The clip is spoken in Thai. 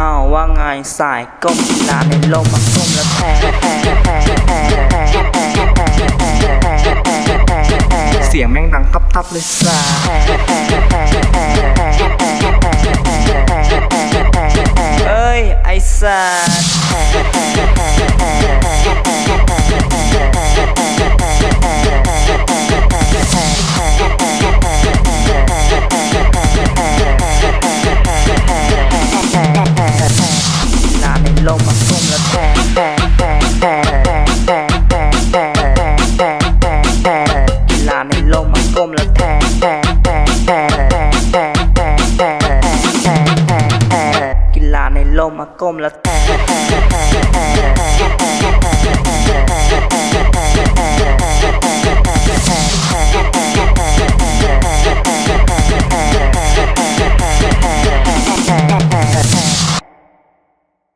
อ้าวว่าไงสายก้มนาในลมมัาก้มแล้วแพ้แพ้แพ้แพ้แพ้แพ้แพ้แพ้แพ้แพ้แพ้เสียงแม่งดังทับทับเลยสายเอ้ยไอ้สาย ลาในลมมาก้มแล้วแทงแทงแทงแทงแทงแทงแทงแทงแทงแทงแทงกีฬาในลมมาก้มแล้วแทงแทงแทงแทงแทงแทง